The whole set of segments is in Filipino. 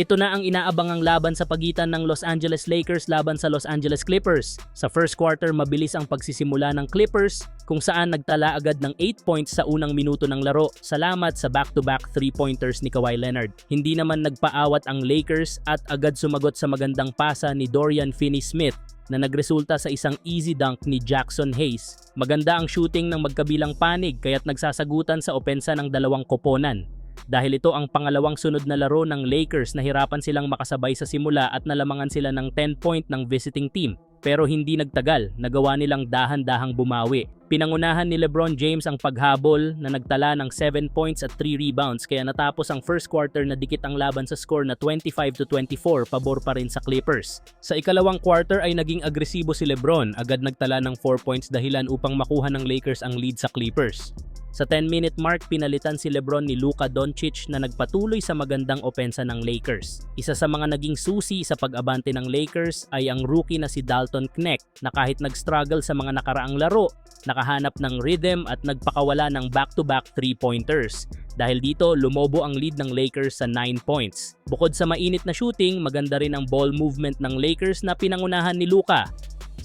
Ito na ang inaabangang laban sa pagitan ng Los Angeles Lakers laban sa Los Angeles Clippers. Sa first quarter, mabilis ang pagsisimula ng Clippers kung saan nagtala agad ng 8 points sa unang minuto ng laro. Salamat sa back-to-back 3-pointers ni Kawhi Leonard. Hindi naman nagpaawat ang Lakers at agad sumagot sa magandang pasa ni Dorian Finney-Smith na nagresulta sa isang easy dunk ni Jackson Hayes. Maganda ang shooting ng magkabilang panig kaya't nagsasagutan sa opensa ng dalawang koponan. Dahil ito ang pangalawang sunod na laro ng Lakers na hirapan silang makasabay sa simula at nalamangan sila ng 10 point ng visiting team. Pero hindi nagtagal, nagawa nilang dahan-dahang bumawi. Pinangunahan ni LeBron James ang paghabol na nagtala ng 7 points at 3 rebounds kaya natapos ang first quarter na dikit ang laban sa score na 25 to 24 pabor pa rin sa Clippers. Sa ikalawang quarter ay naging agresibo si LeBron, agad nagtala ng 4 points dahilan upang makuha ng Lakers ang lead sa Clippers. Sa 10-minute mark, pinalitan si Lebron ni Luka Doncic na nagpatuloy sa magandang opensa ng Lakers. Isa sa mga naging susi sa pag-abante ng Lakers ay ang rookie na si Dalton Knecht na kahit nag-struggle sa mga nakaraang laro, nakahanap ng rhythm at nagpakawala ng back-to-back 3-pointers. Dahil dito, lumobo ang lead ng Lakers sa 9 points. Bukod sa mainit na shooting, maganda rin ang ball movement ng Lakers na pinangunahan ni Luka.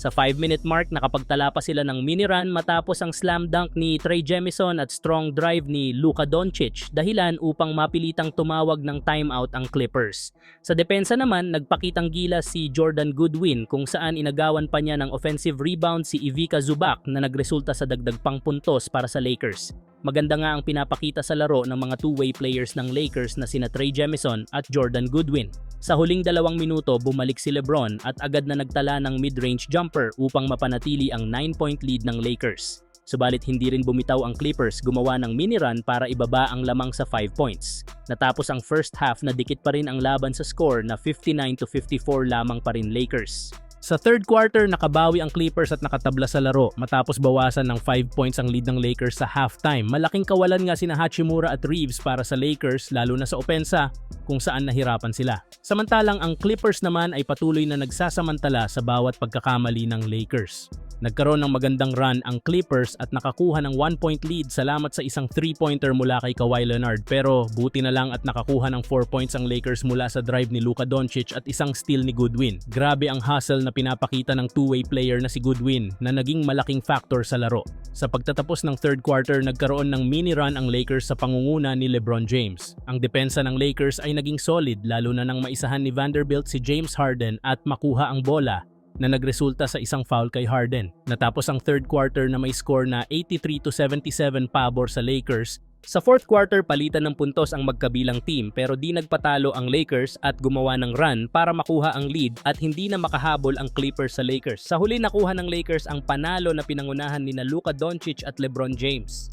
Sa 5-minute mark, nakapagtala pa sila ng mini run matapos ang slam dunk ni Trey Jemison at strong drive ni Luka Doncic dahilan upang mapilitang tumawag ng timeout ang Clippers. Sa depensa naman, nagpakitang gilas si Jordan Goodwin kung saan inagawan pa niya ng offensive rebound si Ivica Zubac na nagresulta sa dagdag pang puntos para sa Lakers. Maganda nga ang pinapakita sa laro ng mga two-way players ng Lakers na sina Trey Jemison at Jordan Goodwin. Sa huling dalawang minuto, bumalik si Lebron at agad na nagtala ng mid-range jumper upang mapanatili ang 9-point lead ng Lakers. Subalit hindi rin bumitaw ang Clippers gumawa ng mini run para ibaba ang lamang sa 5 points. Natapos ang first half na dikit pa rin ang laban sa score na 59 to 54 lamang pa rin Lakers. Sa third quarter, nakabawi ang Clippers at nakatabla sa laro matapos bawasan ng 5 points ang lead ng Lakers sa halftime. Malaking kawalan nga sina Hachimura at Reeves para sa Lakers lalo na sa opensa kung saan nahirapan sila. Samantalang ang Clippers naman ay patuloy na nagsasamantala sa bawat pagkakamali ng Lakers. Nagkaroon ng magandang run ang Clippers at nakakuha ng 1-point lead salamat sa isang 3-pointer mula kay Kawhi Leonard pero buti na lang at nakakuha ng 4 points ang Lakers mula sa drive ni Luka Doncic at isang steal ni Goodwin. Grabe ang hustle na pinapakita ng two-way player na si Goodwin na naging malaking factor sa laro. Sa pagtatapos ng third quarter, nagkaroon ng mini run ang Lakers sa pangunguna ni LeBron James. Ang depensa ng Lakers ay naging solid lalo na nang maisahan ni Vanderbilt si James Harden at makuha ang bola na nagresulta sa isang foul kay Harden. Natapos ang third quarter na may score na 83 to 77 pabor sa Lakers. Sa fourth quarter, palitan ng puntos ang magkabilang team pero di nagpatalo ang Lakers at gumawa ng run para makuha ang lead at hindi na makahabol ang Clippers sa Lakers. Sa huli nakuha ng Lakers ang panalo na pinangunahan ni Luka Doncic at LeBron James.